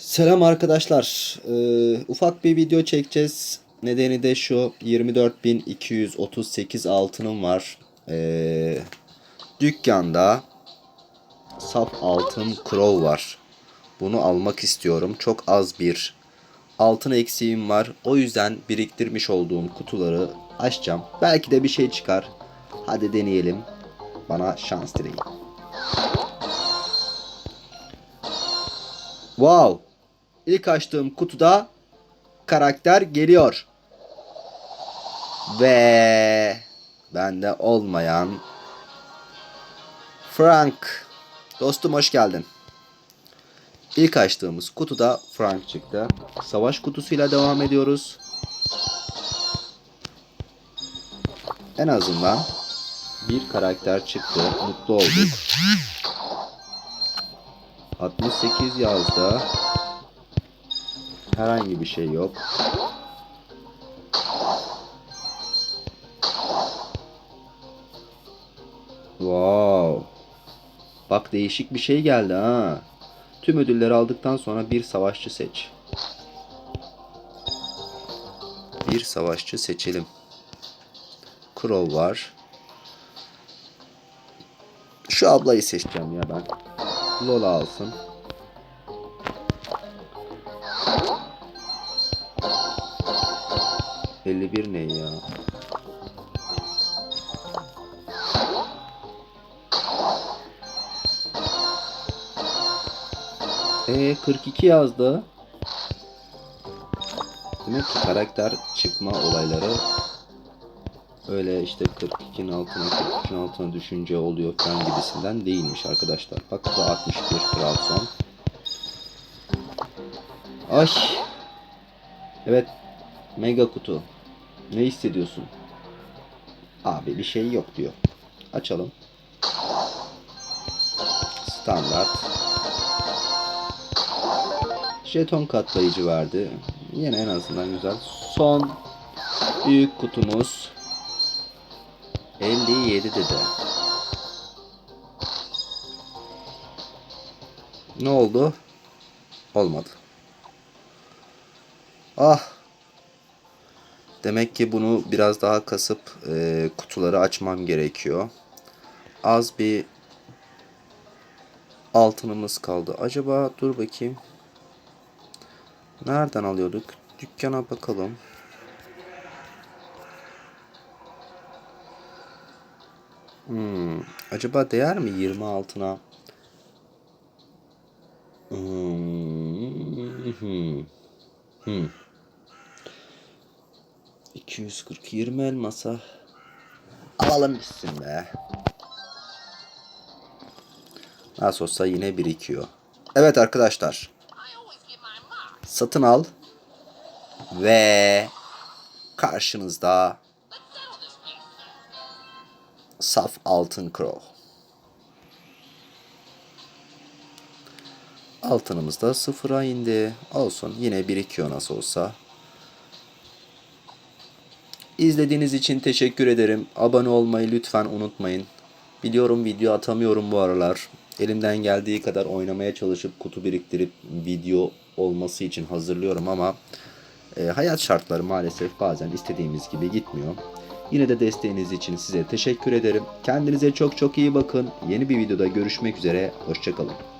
Selam arkadaşlar. Ee, ufak bir video çekeceğiz. Nedeni de şu 24.238 altınım var. Ee, dükkanda saf altın crow var. Bunu almak istiyorum. Çok az bir altın eksiğim var. O yüzden biriktirmiş olduğum kutuları açacağım. Belki de bir şey çıkar. Hadi deneyelim. Bana şans dileyin. Wow. İlk açtığım kutuda karakter geliyor. Ve bende olmayan Frank. Dostum hoş geldin. İlk açtığımız kutuda Frank çıktı. Savaş kutusuyla devam ediyoruz. En azından bir karakter çıktı. Mutlu olduk. 68 yazdı. Herhangi bir şey yok. Wow. Bak değişik bir şey geldi ha. Tüm ödülleri aldıktan sonra bir savaşçı seç. Bir savaşçı seçelim. Crow var. Şu ablayı seçeceğim ya ben. Lola alsın. Elli bir ne ya? E 42 yazdı. Demek ki karakter çıkma olayları öyle işte 42'nin altına 42'nin altına düşünce oluyor falan gibisinden değilmiş arkadaşlar. Bak bu da 61 Trabzon. Ay. Evet. Mega kutu. Ne hissediyorsun? Abi bir şey yok diyor. Açalım. Standart. Jeton katlayıcı verdi. Yine en azından güzel. Son büyük kutumuz 57 dedi. Ne oldu? Olmadı. Ah. Demek ki bunu biraz daha kasıp e, kutuları açmam gerekiyor. Az bir altınımız kaldı. Acaba dur bakayım. Nereden alıyorduk? Dükkana bakalım. Hmm, acaba değer mi 20 altına? Hmm, hmm, hmm. 240 20 elmasa alalım gitsin be. Nasıl olsa yine birikiyor. Evet arkadaşlar. Satın al. Ve karşınızda saf altın crow. Altınımız da sıfıra indi. Olsun yine birikiyor nasıl olsa. İzlediğiniz için teşekkür ederim. Abone olmayı lütfen unutmayın. Biliyorum video atamıyorum bu aralar. Elimden geldiği kadar oynamaya çalışıp kutu biriktirip video olması için hazırlıyorum ama e, hayat şartları maalesef bazen istediğimiz gibi gitmiyor. Yine de desteğiniz için size teşekkür ederim. Kendinize çok çok iyi bakın. Yeni bir videoda görüşmek üzere. Hoşçakalın.